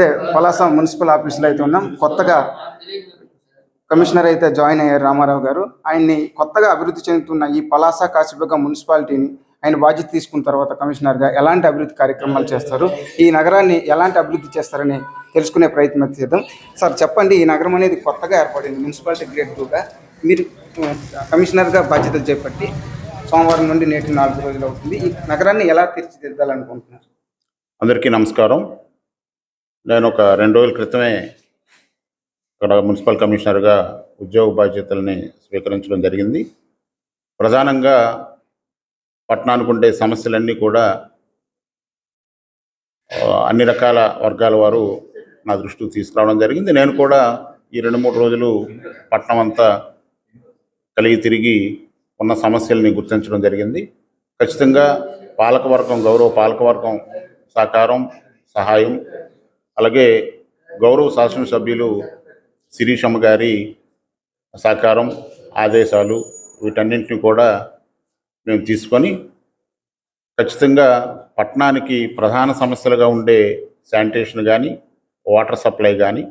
అంటే పలాస మున్సిపల్ ఆఫీస్లో అయితే ఉన్నాం. కొత్తగా కమిషనర్ అయితే జాయిన్ అయ్యారు రామారావు గారు. ఆయన్ని కొత్తగా అభివృద్ధి చెందుతున్న ఈ పలాస కాశీబుగ్గ మున్సిపాలిటీని ఆయన బాధ్యత తీసుకున్న తర్వాత కమిషనర్గా ఎలాంటి అభివృద్ధి కార్యక్రమాలు చేస్తారు? ఈ నగరాన్ని ఎలాంటి అభివృద్ధి చేస్తారని తెలుసుకునే ప్రయత్నం చేద్దాం. సార్ చెప్పండి ఈ నగరం అనేది కొత్తగా ఏర్పడింది. మున్సిపాలిటీ గ్రేడ్ టూగా మీరు కమిషనర్గా బాధ్యతలు చేపట్టి సోమవారం నుండి నేటి నాలుగు రోజులు అవుతుంది. ఈ నగరాన్ని ఎలా తీర్చిదిద్దాలనుకుంటున్నారు? అందరికీ నమస్కారం. నేను ఒక రెండు రోజుల క్రితమే ఇక్కడ మున్సిపల్ కమిషనర్గా ఉద్యోగ బాధ్యతల్ని స్వీకరించడం జరిగింది. ప్రధానంగా పట్టణానికి ఉండే సమస్యలన్నీ కూడా అన్ని రకాల వర్గాల వారు నా దృష్టికి తీసుకురావడం జరిగింది. నేను కూడా ఈ రెండు మూడు రోజులు పట్టణం అంతా కలిగి తిరిగి ఉన్న సమస్యల్ని గుర్తించడం జరిగింది. ఖచ్చితంగా పాలకవర్గం గౌరవ పాలకవర్గం సహకారం సహాయం అలాగే గౌరవ శాసనసభ్యులు శిరీషమ్మ గారి సహకారం ఆదేశాలు వీటన్నింటినీ కూడా మేము తీసుకొని ఖచ్చితంగా పట్టణానికి ప్రధాన సమస్యలుగా ఉండే శానిటేషన్ కానీ వాటర్ సప్లై కానీ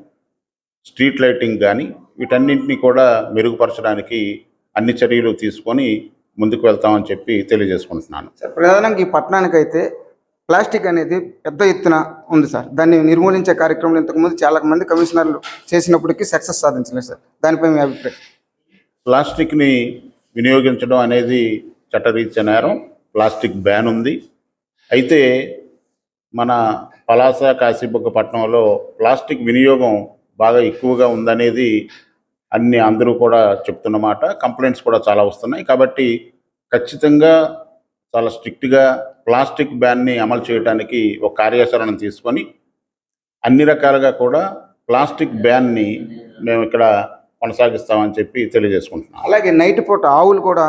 స్ట్రీట్ లైటింగ్ కానీ వీటన్నింటినీ కూడా మెరుగుపరచడానికి అన్ని చర్యలు తీసుకొని ముందుకు వెళ్తామని చెప్పి తెలియజేసుకుంటున్నాను. ప్రధానంగా ఈ పట్టణానికి అయితే ప్లాస్టిక్ అనేది పెద్ద ఎత్తున ఉంది సార్. దాన్ని నిర్మూలించే కార్యక్రమం ఇంతకుముందు చాలా మంది కమిషనర్లు చేసినప్పటికీ సక్సెస్ సాధించలేదు సార్. దానిపై మీ అభిప్రాయం? ప్లాస్టిక్ని వినియోగించడం అనేది చట్టరీత్యా నేరం. ప్లాస్టిక్ బ్యాన్ ఉంది. అయితే మన పలాస కాశీబొగ్గ పట్టణంలో ప్లాస్టిక్ వినియోగం బాగా ఎక్కువగా ఉందనేది అన్ని అందరూ కూడా చెప్తున్నమాట కంప్లైంట్స్ కూడా చాలా వస్తున్నాయి. కాబట్టి ఖచ్చితంగా చాలా స్ట్రిక్ట్గా ప్లాస్టిక్ బ్యాన్ని అమలు చేయడానికి ఒక కార్యాచరణ తీసుకొని అన్ని రకాలుగా కూడా ప్లాస్టిక్ బ్యాన్ని మేము ఇక్కడ కొనసాగిస్తామని చెప్పి తెలియజేసుకుంటున్నాం. అలాగే నైట్ పూట ఆవులు కూడా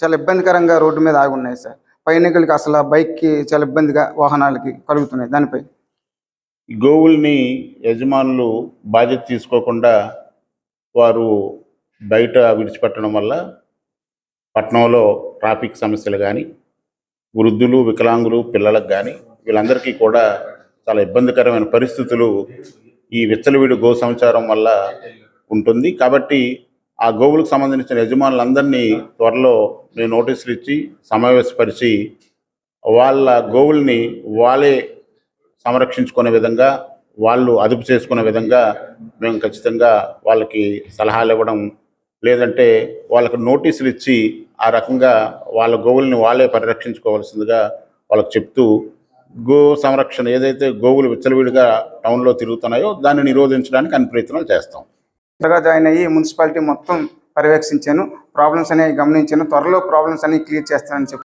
చాలా ఇబ్బందికరంగా రోడ్డు మీద ఆగి ఉన్నాయి సార్. పైనకులకి అసలు బైక్కి చాలా ఇబ్బందిగా వాహనాలకి కలుగుతున్నాయి. దానిపై గోవుల్ని యజమానులు బాధ్యత తీసుకోకుండా వారు బయట విడిచిపెట్టడం వల్ల పట్టణంలో ట్రాఫిక్ సమస్యలు కానీ వృద్ధులు వికలాంగులు పిల్లలకు కానీ వీళ్ళందరికీ కూడా చాలా ఇబ్బందికరమైన పరిస్థితులు ఈ విచ్చలవిడి గో సంచారం వల్ల ఉంటుంది. కాబట్టి ఆ గోవులకు సంబంధించిన యజమానులందరినీ త్వరలో నేను నోటీసులు ఇచ్చి సమావేశపరిచి వాళ్ళ గోవుల్ని వాళ్ళే సంరక్షించుకునే విధంగా వాళ్ళు అదుపు చేసుకునే విధంగా మేము ఖచ్చితంగా వాళ్ళకి సలహాలు ఇవ్వడం లేదంటే వాళ్ళకు నోటీసులు ఇచ్చి ఆ రకంగా వాళ్ళ గోవుల్ని వాళ్ళే పరిరక్షించుకోవాల్సిందిగా వాళ్ళకి చెప్తూ గో సంరక్షణ ఏదైతే గోవులు విచ్చలవిడిగా టౌన్లో తిరుగుతున్నాయో దాన్ని నిరోధించడానికి అన్ని ప్రయత్నాలు చేస్తాం. కొత్తగా జాయిన్ అయ్యి మున్సిపాలిటీ మొత్తం పర్యవేక్షించాను. ప్రాబ్లమ్స్ అనేవి గమనించాను. త్వరలో ప్రాబ్లమ్స్ అనేవి క్లియర్ చేస్తానని చెప్పి